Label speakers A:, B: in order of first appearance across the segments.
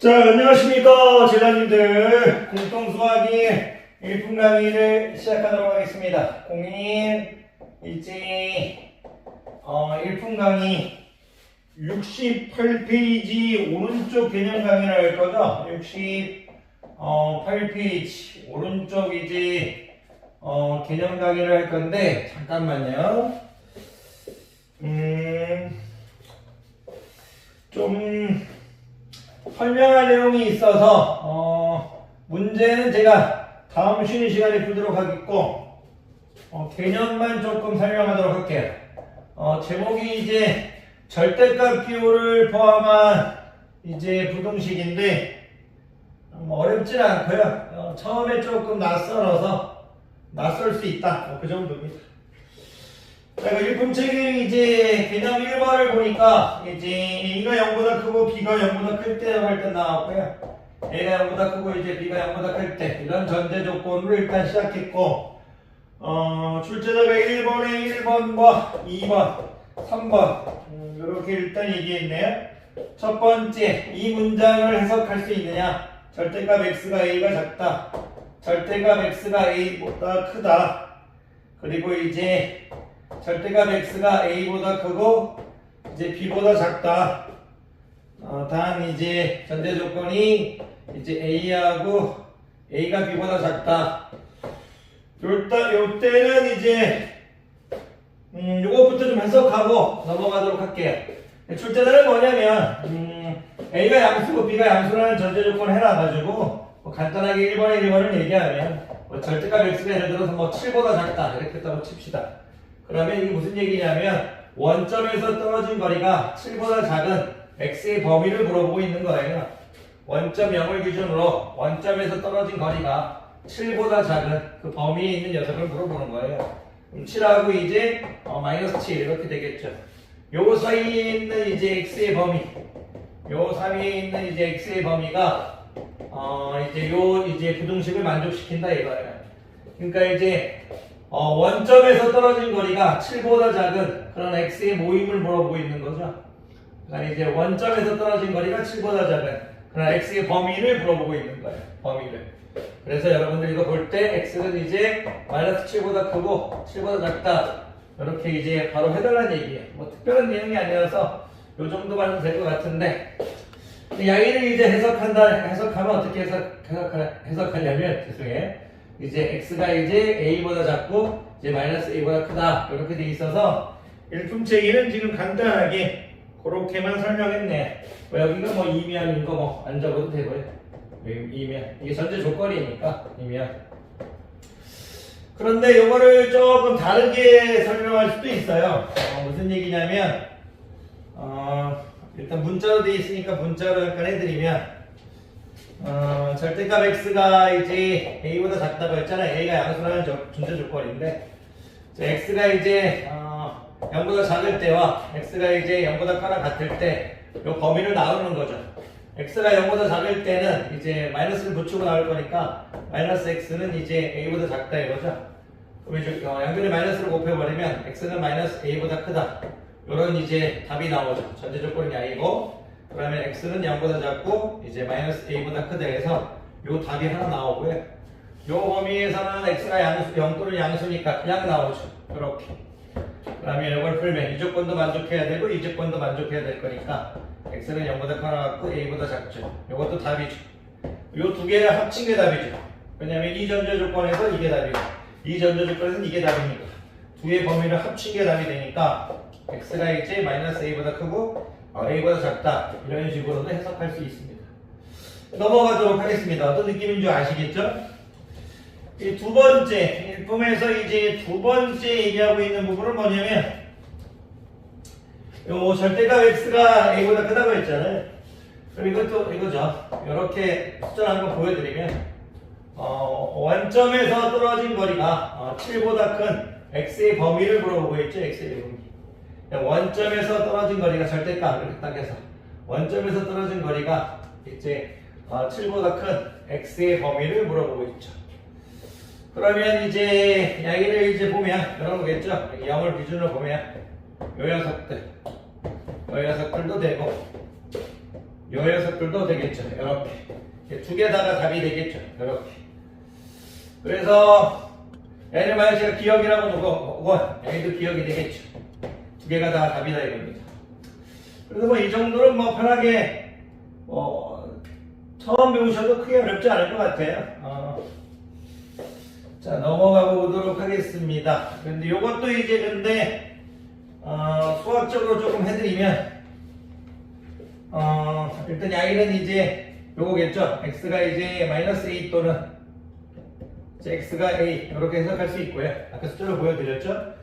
A: 자, 안녕하십니까, 제자님들. 공통수학이 1분 강의를 시작하도록 하겠습니다. 공인, 일제히, 어, 1분 강의 68페이지 오른쪽 개념 강의를 할 거죠? 68페이지 오른쪽 이제, 어, 개념 강의를 할 건데, 잠깐만요. 음, 좀, 설명할 내용이 있어서 어, 문제는 제가 다음 쉬는 시간에 풀도록 하겠고 어, 개념만 조금 설명하도록 할게요. 어, 제목이 이제 절대값 기호를 포함한 이제 부동식인데 뭐 어렵진 않고요. 어, 처음에 조금 낯설어서 낯설 수 있다. 뭐그 정도입니다. 자, 그 일품책의 이제 개념 1번을 보니까 이제 A가 0보다 크고 B가 0보다 클 때라고 할때 나왔고요. A가 0보다 크고 이제 B가 0보다 클 때 이런 전제 조건으로 일단 시작했고 어, 출제자가 1번에 1번과 2번, 3번 음, 이렇게 일단 얘기했네요. 첫 번째 이 문장을 해석할 수 있느냐 절대값 X가 A가 작다 절대값 X가 A보다 크다 그리고 이제 절대값 x가 a보다 크고 이제 b보다 작다. 어, 단 이제 전제 조건이 이제 a하고 a가 b보다 작다. 요때 요때는 이제 음, 요것부터 좀 해석하고 넘어가도록 할게요. 출제자는 뭐냐면 음, a가 양수고 b가 양수라는 전제 조건을 해놔가지고 뭐 간단하게 1번에 1번을 얘기하면 뭐 절대값 x가 예를 들어서 뭐 7보다 작다 이렇게 했다고 칩시다. 그러면 이게 무슨 얘기냐면 원점에서 떨어진 거리가 7보다 작은 x의 범위를 물어보고 있는 거예요. 원점 0을 기준으로 원점에서 떨어진 거리가 7보다 작은 그 범위에 있는 녀석을 물어보는 거예요. 그럼 7하고 이제 어, 마이너스 7 이렇게 되겠죠. 요 사이에 있는 이제 x의 범위, 요 사이에 있는 이제 x의 범위가 어 이제 요 이제 부등식을 만족시킨다 이거예요. 그러니까 이제 어, 원점에서 떨어진 거리가 7보다 작은 그런 x의 모임을 물어보고 있는 거죠. 그러니까 이제 원점에서 떨어진 거리가 7보다 작은 그런 x의 범위를 물어보고 있는 거예요. 범위를. 그래서 여러분들 이거 볼 때 x는 이제 마이너스 7보다 크고 7보다 작다. 이렇게 이제 바로 해달라는 얘기예요. 뭐 특별한 내용이 아니라서 요 정도만 해도 될 것 같은데 야기를 이제 해석한다 해석하면 어떻게 해석 해석하, 해석하냐면 죄송해요. 이제 x가 이제 a보다 작고 이제 마이너스 a보다 크다 이렇게 돼 있어서 일품체계는 지금 간단하게 그렇게만 설명했네. 뭐 여기가 뭐 이면인 거뭐 안 적어도 되고요. 이면 이게 전제 조건이니까 이면. 그런데 이거를 조금 다르게 설명할 수도 있어요. 어, 무슨 얘기냐면 어, 일단 문자로 돼 있으니까 문자로 약간 해드리면 어, 절대값 x가 이제 a보다 작다고 했잖아요. a가 양수라는 조- 존재 조건인데 자, x가 이제 어, 0보다 작을 때와 x가 이제 0보다 커나 같을 때 이 범위를 나누는 거죠. x가 0보다 작을 때는 이제 마이너스를 붙이고 나올 거니까 마이너스 x는 이제 a보다 작다 이거죠. 그럼 이제 어, 양변에 마이너스를 곱해버리면 x는 마이너스 a보다 크다. 이런 이제 답이 나오죠. 전제 조건이 아니고 그러면 x는 0보다 작고 이제 마이너스 a보다 크다 해서 요 답이 하나 나오고요. 요 범위에서는 x가 양수, 0 또는 양수니까 그냥 나오죠. 이렇게. 그러면 이걸 풀면 이 조건도 만족해야 되고 이 조건도 만족해야 될 거니까 x는 0보다 커나갖고 a보다 작죠. 이것도 답이죠. 요 두 개를 합친 게 답이죠. 왜냐면 이 전제 조건에서 이게 답이고 이 전제 조건에서는 이게 답이니까 두 개의 범위를 합친 게 답이 되니까 x가 이제 마이너스 a보다 크고 어, a보다 작다 이런 식으로도 해석할 수 있습니다. 넘어가도록 하겠습니다. 어떤 느낌인 줄 아시겠죠? 이 두 번째 일품에서 이제 두 번째 얘기하고 있는 부분은 뭐냐면 요 절대값 x가 a보다 크다고 했잖아요. 그럼 이것도 이거죠. 이렇게 숫자를 한번 보여드리면 어, 원점에서 떨어진 거리가 어, 7보다 큰 x의 범위를 물어보고 있죠. x의 범위. 원점에서 떨어진 거리가 절대값 이렇게 딱 해서 원점에서 떨어진 거리가 이제 어, 7보다 큰 x의 범위를 물어보고 있죠. 그러면 이제 여기를 이제 보면 이런 거겠죠. 0을 기준으로 보면 요 녀석들, 요 녀석들도 되고 요 녀석들도 되겠죠. 이렇게 두 개 다가 답이 되겠죠. 이렇게. 그래서 얘를 만약 제가 기억이라고 놓고 얘도 기억이 되겠죠. 두 개가 다 답이다 이겁니다. 그래서 뭐 이 정도는 뭐 편하게 뭐 처음 배우셔도 크게 어렵지 않을 것 같아요. 어. 자 넘어가 보도록 하겠습니다. 근데 이것도 이제 근데 어, 수학적으로 조금 해드리면 어, 일단 y는 이제 요거겠죠. x가 이제 마이너스 a 또는 이제 x가 a 이렇게 해석할 수 있고요. 아까 숫자로 보여드렸죠.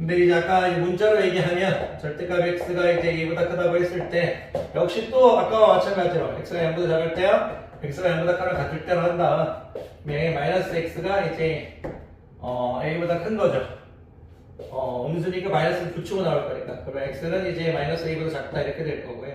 A: 근데 이제 아까 이 문자로 얘기하면 절대값 x가 이제 a보다 크다고 했을 때 역시 또 아까와 마찬가지로 x가 0보다 작을 때요. x가 0보다 크면 같을 때로 한다. 그러면 마이너스 x가 이제 어, a보다 큰 거죠. 어, 음수니까 마이너스를 붙이고 나올 거니까. 그러면 x는 이제 마이너스 a보다 작다 이렇게 될 거고요.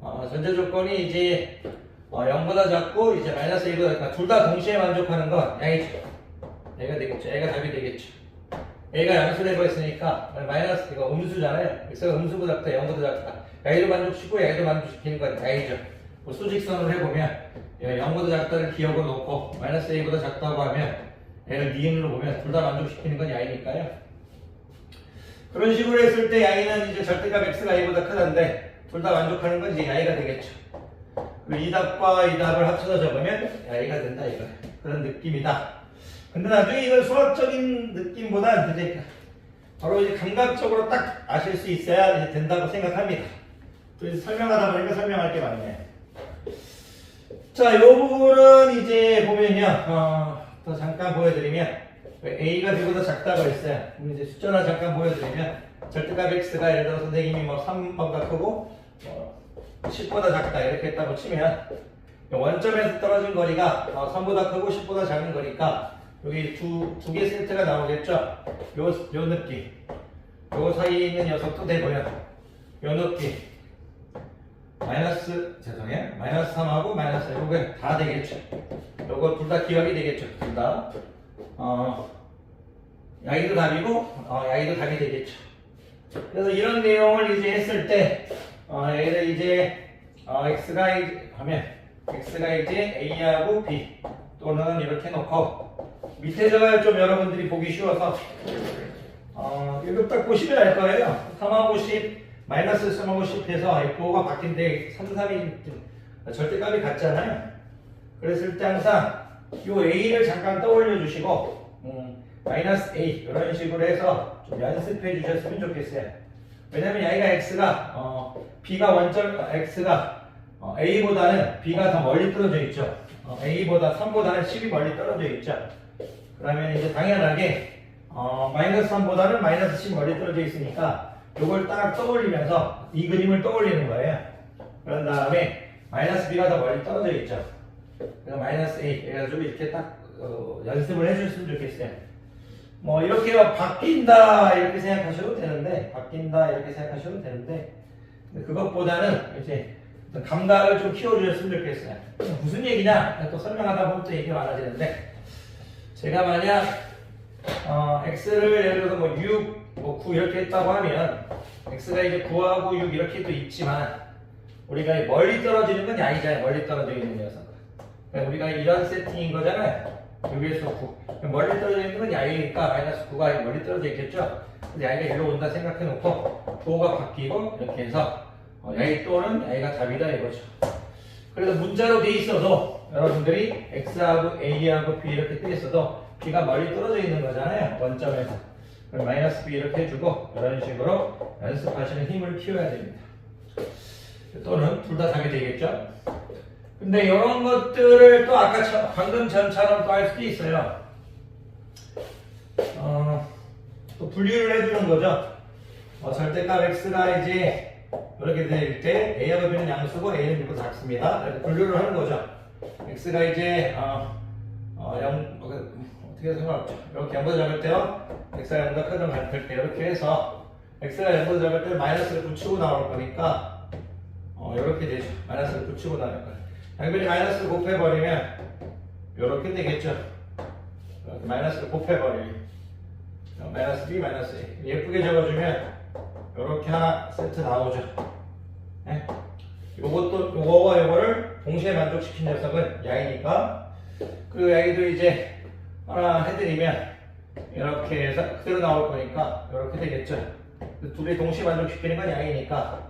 A: 어, 전제 조건이 이제 어, 0보다 작고 이제 마이너스 1보다 작다. 둘다 동시에 만족하는 건 양이죠. 얘가 되겠죠. 얘가 답이 되겠죠. 얘가 양수를 해버렸으니까 마이너스 이거 음수잖아요. x가 음수보다 작다, 0보다 작다. 양이도 만족시키고 양이도 만족시키는 건 양이죠. 뭐 수직선으로 해보면 얘가 0보다 작다를 기억으로 놓고 마이너스 a보다 작다고 하면 얘를 니은으로 보면 둘 다 만족시키는 건 양이니까요. 그런 식으로 했을 때 양이는 이제 절대값 x가 a보다 크다인데 둘 다 만족하는 건 이제 야이가 되겠죠. 이 답과 이 답을 합쳐서 적으면 야이가 된다 이거 그런 느낌이다. 근데 나중에 이걸 수학적인 느낌보다 이제 바로 이제 감각적으로 딱 아실 수 있어야 된다고 생각합니다. 또 설명하다 보니까 설명할 게 많네요. 자, 이 부분은 이제 보면요. 어, 더 잠깐 보여드리면 a가 b보다 작다고 했어요. 그럼 이제 숫자나 잠깐 보여드리면 절대값 x가 예를 들어 선생님이 뭐 3보다 크고 뭐 10보다 작다 이렇게 했다고 치면 원점에서 떨어진 거리가 어, 3보다 크고 10보다 작은 거니까 여기 두 두 개 세트가 나오겠죠? 요, 요 느낌. 요 사이에 있는 녀석도 되고요. 요 느낌. 마이너스 죄송해요. 마이너스 3하고 마이너스 1가 다 되겠죠? 요거 둘 다 기억이 되겠죠? 둘 다. 어, 야이도 답이고 어, 야이도 답이 되겠죠? 그래서 이런 내용을 이제 했을 때 어, 얘를 이제 어, x가 이제 하면 x가 이제 a하고 b 또는 이렇게 놓고 밑에 저가 좀 여러분들이 보기 쉬워서 어, 이거 딱 보시면 알 거예요. 3하고 10 마이너스 3하고 10 해서 F5가 바뀐데 3, 3이 절대값이 같잖아요. 그랬을 때 항상 이 A를 잠깐 떠올려 주시고 음, 마이너스 A 이런 식으로 해서 좀 연습해 주셨으면 좋겠어요. 왜냐면 여기가 X가 어, B가 원점 X가 어, A보다는 B가 더 멀리 떨어져 있죠. 어, A보다 3보다는 10이 멀리 떨어져 있죠. 그러면 이제 당연하게 어, 마이너스 3보다는 마이너스 10이 멀리 떨어져 있으니까 이걸 딱 떠올리면서 이 그림을 떠올리는 거예요. 그런 다음에 마이너스 B가 더 멀리 떨어져 있죠. 그래서 마이너스 A 그래가지고 이렇게 딱 어, 연습을 해주셨으면 좋겠어요. 뭐 이렇게 바뀐다 이렇게 생각하셔도 되는데 바뀐다 이렇게 생각하셔도 되는데 그것보다는 이제 감각을 좀 키워주셨으면 좋겠어요. 무슨 얘기냐? 또 설명하다 보면 또 얘기가 많아지는데 제가 만약 어, x를 예를 들어서 뭐 6, 뭐 9 이렇게 했다고 하면 x가 이제 9하고 6 이렇게 또 있지만 우리가 이 멀리 떨어지는 건 아니잖아요. 멀리 떨어져 있는 녀석. 그러니까 우리가 이런 세팅인 거잖아요. 여기에서 9. 멀리 떨어져 있는 건 야이니까 마이너스 9가 멀리 떨어져 있겠죠? 근데 야이가 일로 온다 생각해 놓고 9가 바뀌고 이렇게 해서 어, 야이 또는 야이가 답이다 이거죠. 그래서 문자로 돼 있어도 여러분들이 x하고 a하고 b 이렇게 돼 있어도 b가 멀리 떨어져 있는 거잖아요. 원점에서. 그럼 마이너스 b 이렇게 해주고 이런 식으로 연습하시는 힘을 키워야 됩니다. 또는 둘 다 답이 되겠죠? 근데 이런 것들을 또 아까 처- 방금 전처럼 또 할 수도 있어요. 어, 또 분류를 해주는 거죠. 어, 절대값 x가 이제 이렇게 될 때 a하고 b는 양수고 a는 b보다 작습니다. 분류를 하는 거죠. x가 이제 어, 어, 0, 어, 그, 어떻게 상관없죠. 이렇게 0보다 작을 때요. x가 0보다 크든 같을 때 이렇게 해서 x가 0보다 작을 때 마이너스를 붙이고 나올 거니까 어, 이렇게 되죠. 마이너스를 붙이고 나올 거예요. 양변이 마이너스를 곱해버리면 이렇게 되겠죠. 마이너스를 곱해버리면 어, 마이너스 b 마이너스 a 예쁘게 적어주면 이렇게 하나 세트 나오죠. 네? 요것도 요거와 요거를 동시에 만족시킨 녀석은 양이니까 그리고 여기도 이제 하나 해드리면 이렇게 해서 그대로 나올 거니까 이렇게 되겠죠. 그 둘이 동시에 만족시키는 건 양이니까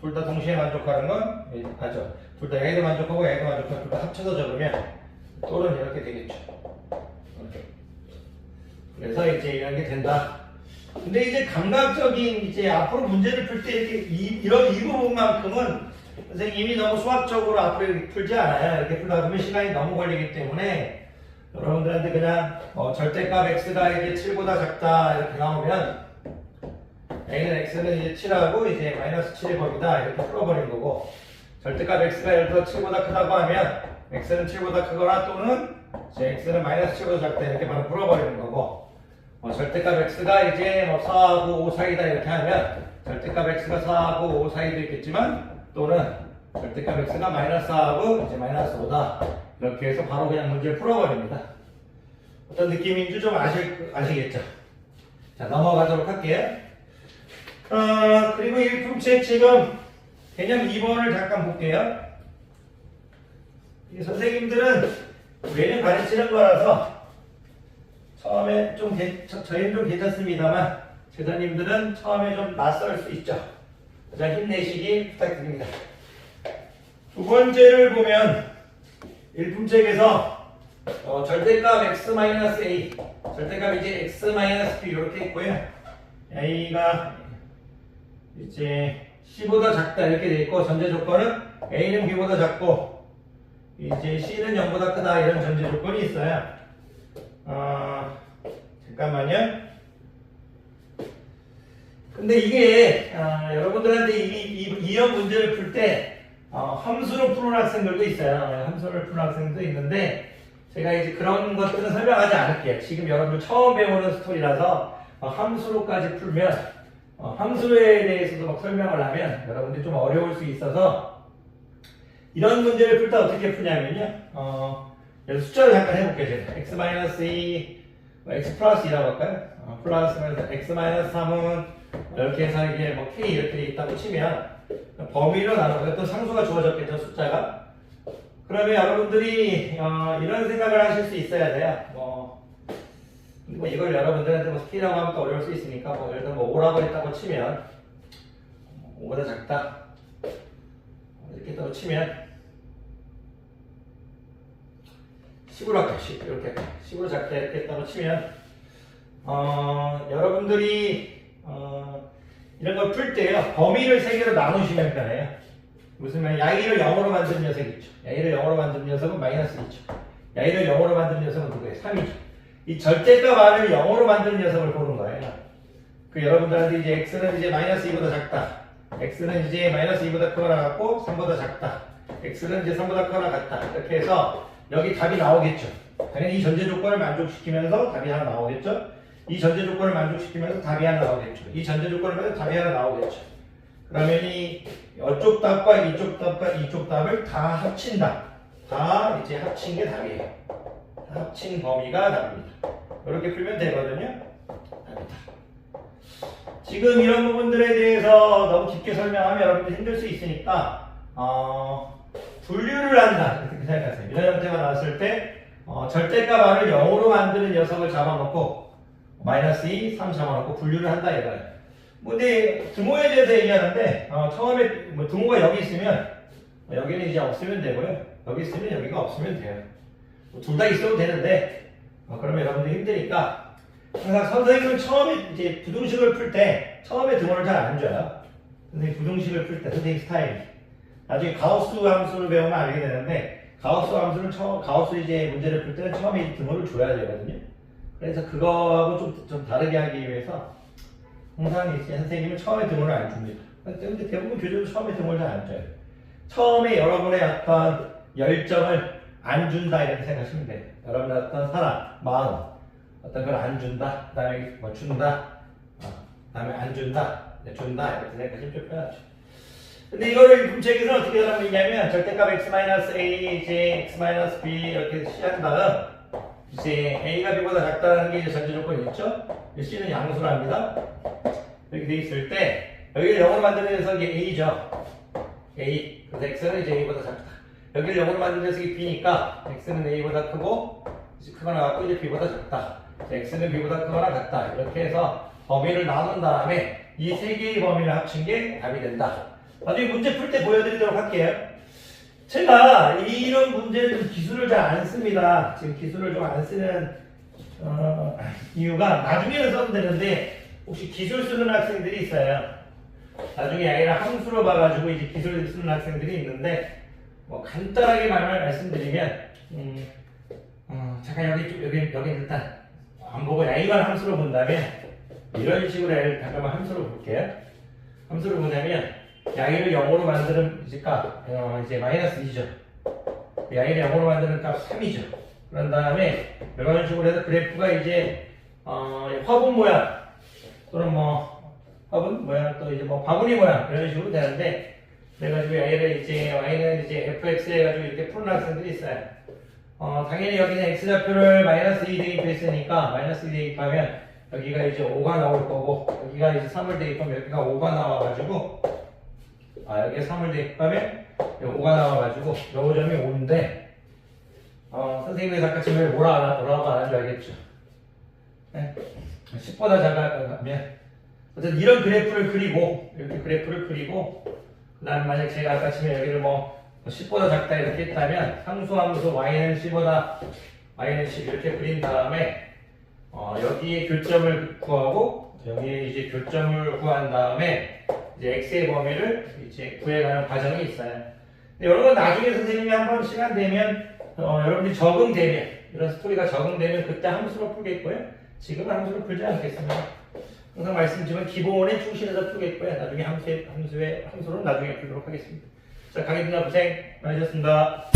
A: 둘 다 동시에 만족하는 건 예, 아죠. 둘다 양이도 만족하고 양이도 만족하고 둘 다 합쳐서 적으면 또는 이렇게 되겠죠. 이렇게. 그래서 이제 이런 게 된다. 근데 이제 감각적인 이제 앞으로 문제를 풀 때 이렇게 이, 이런 이 부분만큼은 선생님이 너무 수학적으로 앞으로 풀지 않아요. 이렇게 풀다 보면 시간이 너무 걸리기 때문에 여러분들한테 그냥 어, 절대값 x가 이제 7보다 작다 이렇게 나오면 a는 x는 이제 7하고 이제 마이너스 7의 범위다 이렇게 풀어버린 거고 절대값 x가 예를 들어 7보다 크다고 하면 x는 7보다 크거나 또는 x는 마이너스 7보다 작다 이렇게 바로 풀어버리는 거고 뭐 절대값 x가 이제 뭐 4하고 5 사이다 이렇게 하면 절대값 x가 4하고 5 사이도 있겠지만 또는 절대값 x가 마이너스 4하고 이제 마이너스 5다 이렇게 해서 바로 그냥 문제를 풀어버립니다. 어떤 느낌인지 좀 아실, 아시겠죠? 자 넘어가도록 할게요. 어, 그리고 일품책 지금 개념 2번을 잠깐 볼게요. 이 선생님들은 매년 가르치는 거라서 처음에 좀 괜- 저, 저희는 좀 괜찮습니다만 제자님들은 처음에 좀 낯설 수 있죠. 자 힘내시기 부탁드립니다. 두 번째를 보면 일품책에서 어, 절대값 x-a 절대값 이제 x-b 이렇게 있고요. a가 이제 c보다 작다 이렇게 돼 있고 전제 조건은 a는 b보다 작고 이제 c는 0보다 크다 이런 전제 조건이 있어요. 어, 잠깐만요. 근데 이게 아, 여러분들한테 이, 이, 이런 문제를 풀때 어, 함수로 푸는 학생들도 있어요. 함수를 푸는 학생도 있는데 제가 이제 그런 것들은 설명하지 않을게요. 지금 여러분들 처음 배우는 스토리라서 어, 함수로까지 풀면 어, 함수에 대해서도 막 설명을 하면 여러분들이 좀 어려울 수 있어서 이런 문제를 풀 때 어떻게 푸냐면요. 어, 여기서 숫자를 잠깐 해볼게요. 제가 x-2 뭐 x 플러스 2라고 할까요? 어, 플러스 x-3은 이렇게 해서 이게 뭐 k 이렇게 돼 있다고 치면 범위로 나눠서 또 상수가 주어졌겠죠 숫자가 그러면 여러분들이 어, 이런 생각을 하실 수 있어야 돼요 뭐, 뭐 이걸 여러분들한테 뭐 K라고 하면 또 어려울 수 있으니까 뭐 예를 들어 뭐 5라고 했다고 치면 5보다 작다 이렇게 또 치면 10으로 할게요 10 이렇게 10으로 작게 했다고 치면 어, 여러분들이 어, 이런 걸 풀 때요 범위를 세 개로 나누시면 편해요. 무슨 말? 야이를 0으로 만든 녀석이 있죠. 야이를 0으로 만든 녀석은 마이너스 2죠. 야이를 0으로 만든 녀석은 누구예요? 3이죠. 이 절대값 R을 0으로 만든 녀석을 보는 거예요. 그 여러분들한테 이제 x는 이제 마이너스 2보다 작다. x는 이제 마이너스 2보다 크거나 같고 3보다 작다. x는 이제 3보다 크거나 같다. 이렇게 해서 여기 답이 나오겠죠. 당연히 이 전제 조건을 만족시키면서 답이 하나 나오겠죠. 이 전제 조건을 만족시키면서 답이 하나 나오겠죠. 이 전제 조건을 만족시키면서 답이 하나 나오겠죠. 그러면 이 이쪽 답과 이쪽 답과 이쪽 답을 다 합친다. 다 이제 합친 게 답이에요. 다 합친 범위가 답입니다. 이렇게 풀면 되거든요. 답이다. 지금 이런 부분들에 대해서 너무 깊게 설명하면 여러분들 힘들 수 있으니까 어, 분류를 한다 이렇게 생각하세요. 이런 형태가 나왔을 때 어, 절대값 R을 0으로 만드는 녀석을 잡아놓고 마이너스 2, 3 잡아놓고 분류를 한다 이거예요. 뭐 근데 등호에 대해서 얘기하는데 어, 처음에 뭐 등호가 여기 있으면 어, 여기는 이제 없으면 되고요. 여기 있으면 여기가 없으면 돼요. 뭐 둘다 있어도 되는데 어, 그러면 여러분들 힘드니까 항상 선생님은 처음에 이제 부등식을 풀 때 처음에 등호를 잘 안 줘요. 선생님 부등식을 풀 때 선생님 스타일이 나중에 가우스 함수를 배우면 알게 되는데 가우스 함수는 처음 가우스 이제 문제를 풀 때는 처음에 이 등호를 줘야 되거든요. 그래서 그거하고 좀, 좀 다르게 하기 위해서 항상 이제 선생님은 처음에 등호를 안 줍니다. 근데 대부분 교재도 처음에 등호를 잘 안 줘요. 처음에 여러분의 어떤 열정을 안 준다 이렇게 생각하시면 돼요. 여러분의 어떤 사랑, 마음, 어떤 걸 안 준다, 그 다음에 뭐 준다, 어, 그 다음에 안 준다, 네, 준다 이렇게 생각하시면 좀 편하죠. 근데 이거를 분책에서 어떻게 설명했냐면 절대값 x-a, 이제 x-b 이렇게 시한 다음 이제 a가 b보다 작다는 게 이제 전제 조건이 있죠. c는 양수랍니다. 이렇게 돼 있을 때 여기를 0으로 만드는 녀석이 A죠. A. 그래서 X는 이제 A보다 작다. 여기를 0으로 만드는 녀석이 B니까 X는 A보다 크고 이제 크거나 같고 이제 B보다 작다. X는 B보다 크거나 같다. 이렇게 해서 범위를 나눈 다음에 이 세 개의 범위를 합친 게 답이 된다. 나중에 문제 풀 때 보여드리도록 할게요. 제가 이런 문제는 좀 기술을 잘 안 씁니다. 지금 기술을 좀 안 쓰는 어, 이유가 나중에는 써도 되는데 혹시 기술 쓰는 학생들이 있어요. 나중에 아이를 함수로 봐가지고 이제 기술 쓰는 학생들이 있는데 뭐 간단하게 말만 말씀드리면 음, 어, 잠깐 여기 좀 여기 여기 일단 안 보고 A만 함수로 본다면 이런 식으로 A를 잠깐만 함수로 볼게요. 함수로 보자면 양의를 0으로 만드는 이제 값 어, 이제 마이너스 2죠. 양의를 0으로 만드는 값 3이죠. 그런 다음에 이런 식으로 해서 그래프가 이제 어, 화분 모양 또는 뭐 화분 모양 또 이제 뭐 바구니 모양 이런 식으로 되는데 그래가지고 A를 이제 Y는 이제 fx 해가지고 이렇게 푸는 학생들이 있어요. 어, 당연히 여기는 x좌표를 마이너스 2 대입했으니까 마이너스 2 대입하면 여기가 이제 5가 나올 거고 여기가 이제 3을 대입하면 여기가 5가 나와가지고 아 여기에 3을 대입하면 여기 5가 나와가지고 요 점이 5인데 어, 선생님이 잠깐 지금 뭐라 안 하- 뭐라고 안 하는 줄 알겠죠? 네. 10보다 작아가면 어쨌든 이런 그래프를 그리고 이렇게 그래프를 그리고 그 다음 만약 제가 아까 처음에 여기를 뭐 10보다 작다 이렇게 했다면 상수함수 y는 10보다 y는 10 이렇게 그린 다음에 어, 여기에 교점을 구하고 여기에 이제 교점을 구한 다음에 이제 x의 범위를 이제 구해가는 과정이 있어요. 여러분 나중에 선생님이 한번 시간 되면 어, 여러분들이 적응되면 이런 스토리가 적응되면 그때 함수로 풀겠고요. 지금은 함수로 풀지 않겠습니다. 항상 말씀드리면 기본에 충실해서 풀겠고요. 나중에 함수의, 함수의 함수로 나중에 풀도록 하겠습니다. 자, 강의들 고생 많으셨습니다.